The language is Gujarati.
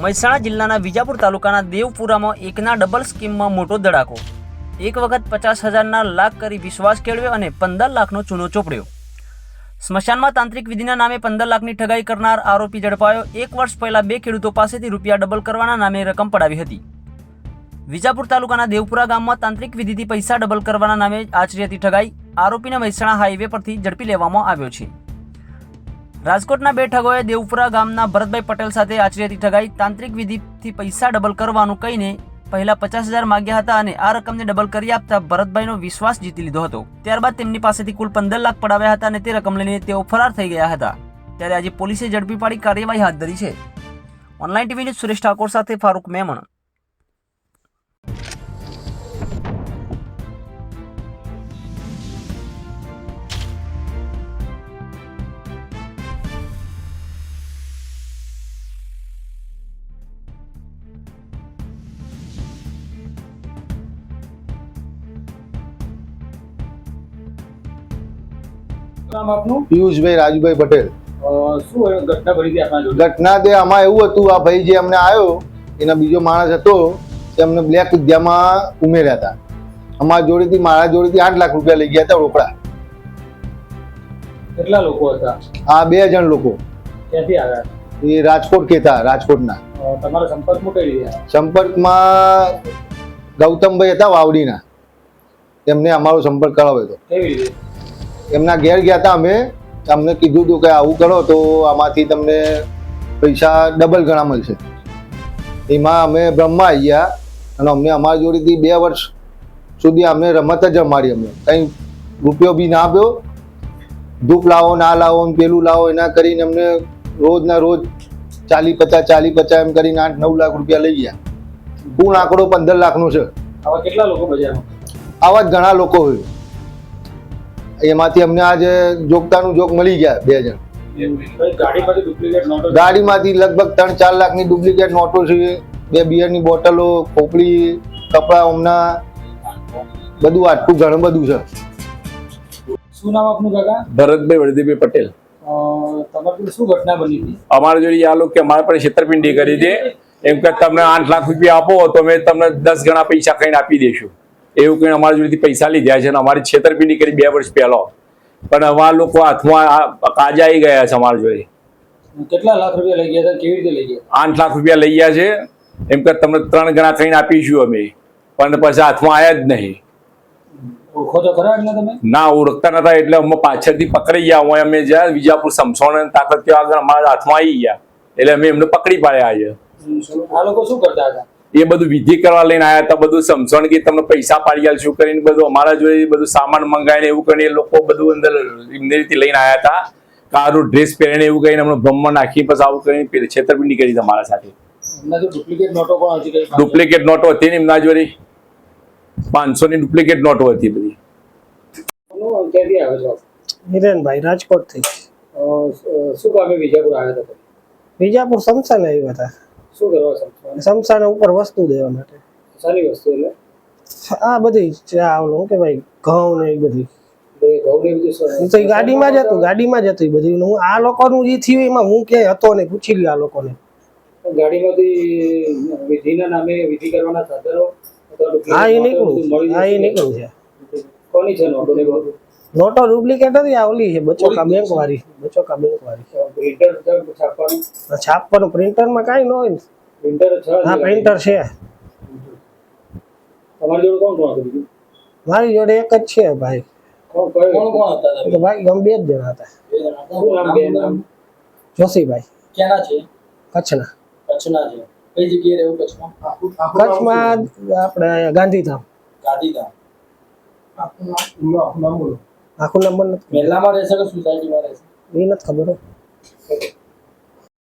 મહેસાણા જિલ્લાના વિજાપુર તાલુકાના દેવપુરામાં એકના ડબલ સ્કીમમાં મોટો ધડાકો. એક વખત પચાસ હજારના લાખ કરી વિશ્વાસ કેળવ્યો અને પંદર લાખનો ચૂનો ચોપડ્યો. સ્મશાનમાં તાંત્રિક વિધિના નામે પંદર લાખની ઠગાઈ કરનાર આરોપી ઝડપાયો. એક વર્ષ પહેલા બે ખેડૂતો પાસેથી રૂપિયા ડબલ કરવાના નામે રકમ પડાવી હતી. વિજાપુર તાલુકાના દેવપુરા ગામમાં તાંત્રિક વિધિથી પૈસા ડબલ કરવાના નામે આચરી હતી ઠગાઈ. આરોપીને મહેસાણા હાઈવે પરથી ઝડપી લેવામાં આવ્યો છે. રાજકોટના બે ઠગોએ દેવપુરા ગામના ભરતભાઈ પટેલ સાથે આચરી ઠગાઈ. તાંત્રિક વિધિથી પૈસા ડબલ કરવાનું કહીને પહેલા પચાસ હજાર માંગ્યા હતા અને આ રકમને ડબલ કરી આપતા ભરતભાઈનો વિશ્વાસ જીતી લીધો હતો. ત્યારબાદ તેમની પાસેથી કુલ પંદર લાખ પડાવ્યા હતા અને તે રકમ લઈને તેઓ ફરાર થઈ ગયા હતા. ત્યારે આજે પોલીસે ઝડપી પાડી કાર્યવાહી હાથ ધરી છે. ઓનલાઈન ટીવી સુરેશ ઠાકોર સાથે ફારૂક મેમણ. નામ આપનું? પિયુષભાઈ રાજુભાઈ પટેલ. શું ઘટના બની હતી ઘટના તે આમાં એવું હતું આ ભાઈ જે અમને આવ્યો એના બીજો માણસ હતો તે અમને બ્લેક વિદ્યામાં ઉમેર્યા હતા. અમારા જોડેથી મારા જોડેથી આઠ લાખ રૂપિયા લઈ ગયા હતા રોકડા. કેટલા લોકો હતા? આ બે જણ લોકો. ક્યાંથી આવ્યા? એ રાજકોટ કેતા રાજકોટના. તમારા સંપર્કમાં કઈ રીતે સંપર્કમાં ગૌતમભાઈ હતા વાવડીના. તેમને અમારો સંપર્ક કરાવ્યો હતો. કેવી રીતે? એમના ઘેર ગયા હતા અમે. અમને કીધું હતું કે આવું કરો તો આમાંથી તમને પૈસા ડબલ ગણા મળશે. એમાં અમે બ્રહ્મા આવી ગયા અને અમને અમારી જોડેથી બે વર્ષ સુધી અમને રમત જ રમાડી અમને. કંઈ રૂપિયો બી ના આપ્યો. ધૂપ લાવો ના લાવો પેલું લાવો એના કરીને અમને રોજના રોજ ચાલી પચાસ ચાલી પચાસ એમ કરીને આઠ નવ લાખ રૂપિયા લઈ ગયા. કુલ આંકડો પંદર લાખનો છે. આવા કેટલા લોકો બજારમાં? આવા જ ઘણા લોકો હોય. એમાંથી અમને આજે જોગતાનું જોગ મળી ગયા બે જણ. ગાડીમાંથી ડુપ્લિકેટ નોટો ગાડીમાંથી લગભગ ત્રણ ચાર લાખની ડુપ્લિકેટ નોટો છે. બે બિયરની બોટલો ખોપડી કપડા હમણાં બધું આટલું ઘણું બધું છે. શું નામ આપનું કાકા? ભરતભાઈ વરદીભાઈ પટેલ. શું ઘટના બની હતી? અમારા જોડે આ લોકો અમારે પણ છેતરપિંડી કરી દે એમ કે તમને આઠ લાખ રૂપિયા આપો તો અમે તમને દસ ગણા પૈસા કહીને આપી દઈશું એવું કંઈ અમારા જોડેથી પૈસા લીધા છે અને અમારી છેતરપિંડી કરી બે વર્ષ પહેલો. પણ અમારા લોકો હાથમાં આ કાજા આવી ગયા છે અમારા જોડે. કેટલા લાખ રૂપિયા લઈ ગયા હતા? કેવી રીતે લઈ ગયા? આઠ લાખ રૂપિયા લઈ ગયા છે. એમ કે તમને ત્રણ ગણા કહીને આપીશું અમે. પણ પછી હાથમાં આવ્યા જ નહીં. ઓળખો તો ખરા એટલે તમે? ના ઓળખતા નતા એટલે અમે પાછળથી પકડી ગયા. હોય અમે જ્યાં વિજાપુર સમસોણ તાકત આગળ અમારા હાથમાં આવી ગયા. એટલે અમે એમને પકડી પાડ્યા આજે આ લોકો શું કરતા હતા? એ બધું વિધિ કરવા લઈને આવ્યા હતા બધું સમજણ કે તમને પૈસા પાડી આલશું કરીને બધું અમારા જોડે બધું સામાન મંગાવીને એવું કરીને એ લોકો બધું અંદર એમની રીતે લઈને આવ્યા હતા. કારું ડ્રેસ પહેરીને એવું કરીને હમણાં બ્રહ્મ નાખી પછી આવું કરીને છેતરપિંડી કરી તમારા સાથે. ડુપ્લિકેટ નોટો હતી કઈ ડુપ્લિકેટ નોટો હતી ને એમના જોડે? પાંચસો ની ડુપ્લિકેટ નોટો હતી બધી. હિરેનભાઈ રાજકોટથી. અ, શું કામે વિજાપુર આવ્યા હતા વિજાપુર સમસાને આવ્યા હતા. શું કરવા ઉપર વસ્તુ દેવા માટે. સારી વસ્તુ એટલે? આ બધી ચા ઓલું શું કહેવાય ઘઉં ને એ બધી. એ ગાડીમાં જ હતું ગાડીમાં જ હતું બધી. બધું હું આ લોકોનું જે થયું એમાં હું ક્યાંય હતો ને પૂછી લ્યો આ લોકોને. ગાડીમાંથી વિધિના નામે વિધિ કરવાના સાધનો હા એ નીકળું હા એ નીકળું છે. કોની છે નોટો ને બધું? નોટો ડુપ્લિકેટ હતી આ ઓલી છે બચોકા બેંક વાળી બચોકા બેંક વાળી. પ્રિન્ટર છાપવાનું? આ છાપવાનું પ્રિન્ટરમાં કાંઈ ન હોય ને. પ્રિન્ટર છ હા પ્રિન્ટર છે. તમારી જોડે કોણ કોણ હતું બીજું? મારી જોડે એક જ છે ભાઈ. કોણ કોણ? કોણ હતા એ તો ભાઈ ગમે બે જ જણા હતા. શું નામ બે નામ જોશીભાઈ. ક્યાંના છે? કચ્છના. કચ્છના છે. કઈ જગ્યાએ રહેવું કચ્છમાં? કચ્છમાં આપણે અહીંયા ગાંધીધામ. ગાંધીધામ આખું નંબર નથી મેલામાં રહેશે કે સોસાયટીમાં રહેશે? એ નથી ખબર.